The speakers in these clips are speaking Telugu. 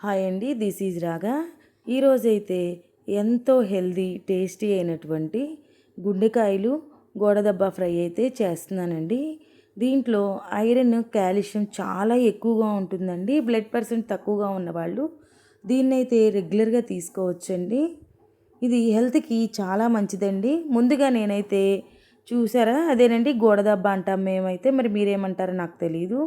హాయ్ అండి దిస్ ఈజ్ రాగా. ఈరోజైతే ఎంతో హెల్దీ టేస్టీ అయినటువంటి గుండెకాయలు గోడదబ్బ ఫ్రై అయితే చేస్తున్నానండి. దీంట్లో ఐరన్ కాల్షియం చాలా ఎక్కువగా ఉంటుందండి. బ్లడ్ పర్సెంట్ తక్కువగా ఉన్నవాళ్ళు దీన్నైతే రెగ్యులర్గా తీసుకోవచ్చండి. ఇది హెల్త్కి చాలా మంచిదండి. ముందుగా నేనైతే చూసారా అదేనండి గోడదబ్బ అంటాం మేమైతే మరి మీరేమంటారో నాకు తెలియదు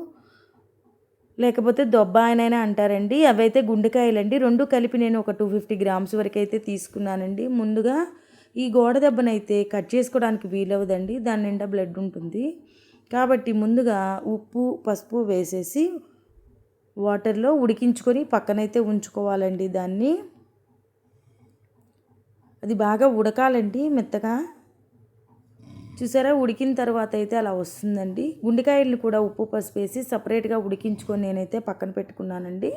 లేకపోతే దొబ్బ ఆయనైనా అంటారండి. అవైతే గుండెకాయలండి. రెండు కలిపి నేను ఒక టూ ఫిఫ్టీ గ్రామ్స్ వరకు అయితే తీసుకున్నానండి. ముందుగా ఈ గోడ దెబ్బనైతే కట్ చేసుకోవడానికి వీలవదండి దాని నిండా బ్లడ్ ఉంటుంది. కాబట్టి ముందుగా ఉప్పు పసుపు వేసేసి వాటర్లో ఉడికించుకొని పక్కనైతే ఉంచుకోవాలండి దాన్ని. అది బాగా ఉడకాలండి మెత్తగా. చూసారా? ఉడికిన తర్వాత అయితే అలా వస్తుందండి. గుండెకాయలు కూడా ఉప్పు పసుపు వేసి సపరేట్గా ఉడికించుకొని నేనైతే పక్కన పెట్టుకున్నానండి.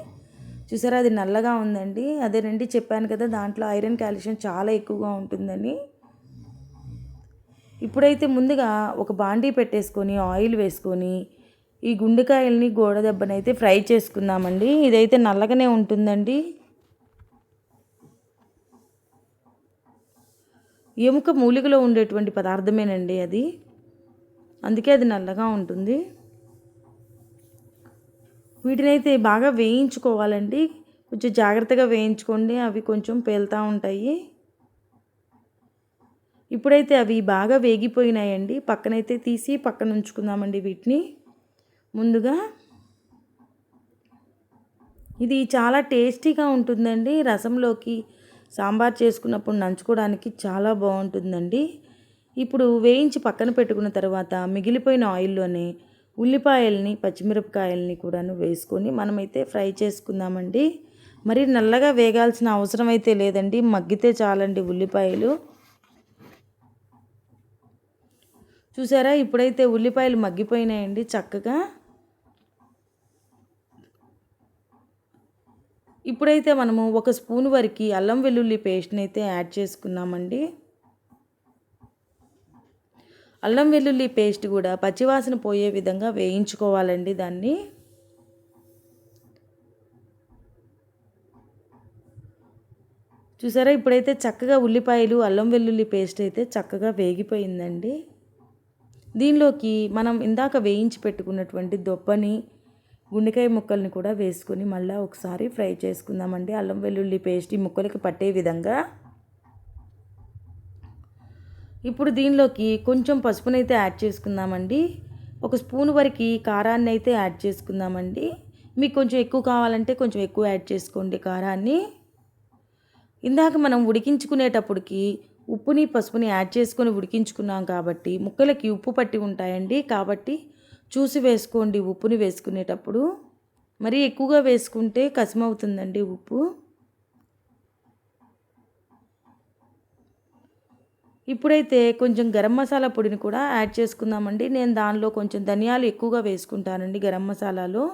చూసారా? అది నల్లగా ఉందండి. అదేనండి చెప్పాను కదా దాంట్లో ఐరన్ కాల్షియం చాలా ఎక్కువగా ఉంటుందని. ఇప్పుడైతే ముందుగా ఒక బాండీ పెట్టేసుకొని ఆయిల్ వేసుకొని ఈ గుండెకాయల్ని గోడ దెబ్బనైతే ఫ్రై చేసుకుందామండి. ఇదైతే నల్లగానే ఉంటుందండి. ఎముక మూలికలో ఉండేటువంటి పదార్థమేనండి అది. అందుకే అది నల్లగా ఉంటుంది. వీటినైతే బాగా వేయించుకోవాలండి. కొంచెం జాగ్రత్తగా వేయించుకోండి. అవి కొంచెం పేలుతూ ఉంటాయి. ఇప్పుడైతే అవి బాగా వేగిపోయినాయండి. పక్కనైతే తీసి పక్కన ఉంచుకుందామండి వీటిని. ముందుగా ఇది చాలా టేస్టీగా ఉంటుందండి రసంలోకి. సాంబార్ చేసుకున్నప్పుడు నంచుకోవడానికి చాలా బాగుంటుందండి. ఇప్పుడు వేయించి పక్కన పెట్టుకున్న తర్వాత మిగిలిపోయిన ఆయిల్లోనే ఉల్లిపాయల్ని పచ్చిమిరపకాయల్ని కూడాను వేసుకొని మనమైతే ఫ్రై చేసుకుందామండి. మరి నల్లగా వేగాల్సిన అవసరం అయితే లేదండి. మగ్గితే చాలండి ఉల్లిపాయలు. చూసారా? ఇప్పుడైతే ఉల్లిపాయలు మగ్గిపోయినాయండి చక్కగా. ఇప్పుడైతే మనము ఒక స్పూన్ వరకు అల్లం వెల్లుల్లి పేస్ట్ని అయితే యాడ్ చేసుకున్నామండి. అల్లం వెల్లుల్లి పేస్ట్ కూడా పచ్చివాసన పోయే విధంగా వేయించుకోవాలండి దాన్ని. చూసారా? ఇప్పుడైతే చక్కగా ఉల్లిపాయలు అల్లం వెల్లుల్లి పేస్ట్ అయితే చక్కగా వేగిపోయిందండి. దీనిలోకి మనం ఇందాక వేయించి పెట్టుకున్నటువంటి దొప్పని గుండెకాయ ముక్కల్ని కూడా వేసుకొని మళ్ళీ ఒకసారి ఫ్రై చేసుకుందామండి. అల్లం వెల్లుల్లి పేస్ట్ ఈ ముక్కలకి పట్టే విధంగా. ఇప్పుడు దీనిలోకి కొంచెం పసుపునైతే యాడ్ చేసుకుందామండి. ఒక స్పూన్ వరకు కారాన్ని అయితే యాడ్ చేసుకుందామండి. మీకు కొంచెం ఎక్కువ కావాలంటే కొంచెం ఎక్కువ యాడ్ చేసుకోండి కారాన్ని. ఇందాక మనం ఉడికించుకునేటప్పటికి ఉప్పుని పసుపుని యాడ్ చేసుకొని ఉడికించుకున్నాం కాబట్టి ముక్కలకి ఉప్పు పట్టి ఉంటాయండి. కాబట్టి చూసి వేసుకోండి ఉప్పుని వేసుకునేటప్పుడు. మరీ ఎక్కువగా వేసుకుంటే కసిమవుతుందండి ఉప్పు. ఇప్పుడైతే కొంచెం గరం మసాలా పొడిని కూడా యాడ్ చేసుకుందామండి. నేను దానిలో కొంచెం ధనియాలు ఎక్కువగా వేసుకుంటానండి గరం మసాలాలో.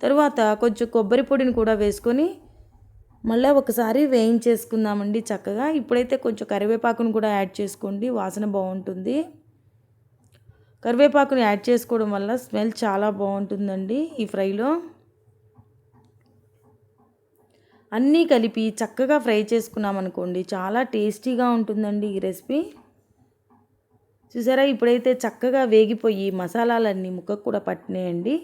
తర్వాత కొంచెం కొబ్బరి పొడిని కూడా వేసుకొని మళ్ళీ ఒకసారి వేయించేసుకుందామండి చక్కగా. ఇప్పుడైతే కొంచెం కరివేపాకును కూడా యాడ్ చేసుకోండి వాసన బాగుంటుంది. కరివేపాకుని యాడ్ చేసుకోవడం వల్ల స్మెల్ చాలా బాగుంటుందండి ఈ ఫ్రైలో. అన్నీ కలిపి చక్కగా ఫ్రై చేసుకున్నామనుకోండి చాలా టేస్టీగా ఉంటుందండి ఈ రెసిపీ. చూసారా? ఇప్పుడైతే చక్కగా వేగిపోయి మసాలాలన్నీ ముక్కకు కూడా పట్టినాయండి.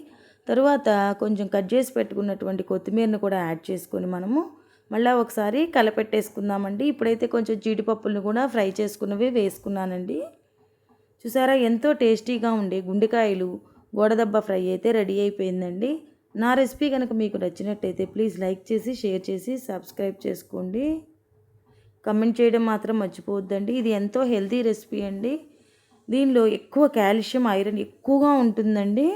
తరువాత కొంచెం కట్ చేసి పెట్టుకున్నటువంటి కొత్తిమీరను కూడా యాడ్ చేసుకొని మనము మళ్ళీ ఒకసారి కలపెట్టేసుకుందామండి. ఇప్పుడైతే కొంచెం జీడిపప్పులను కూడా ఫ్రై చేసుకున్నవి వేసుకున్నానండి. చూసారా? ఎంతో టేస్టీగా ఉండే గుండెకాయలు గోడదబ్బ ఫ్రై అయితే రెడీ అయిపోయిందండి. నా రెసిపీ కనుక మీకు నచ్చినట్టయితే ప్లీజ్ లైక్ చేసి షేర్ చేసి సబ్స్క్రైబ్ చేసుకోండి. కమెంట్ చేయడం మాత్రం మర్చిపోవద్దండి. ఇది ఎంతో హెల్తీ రెసిపీ అండి. దీనిలో ఎక్కువ కాల్షియం ఐరన్ ఎక్కువగా ఉంటుందండి.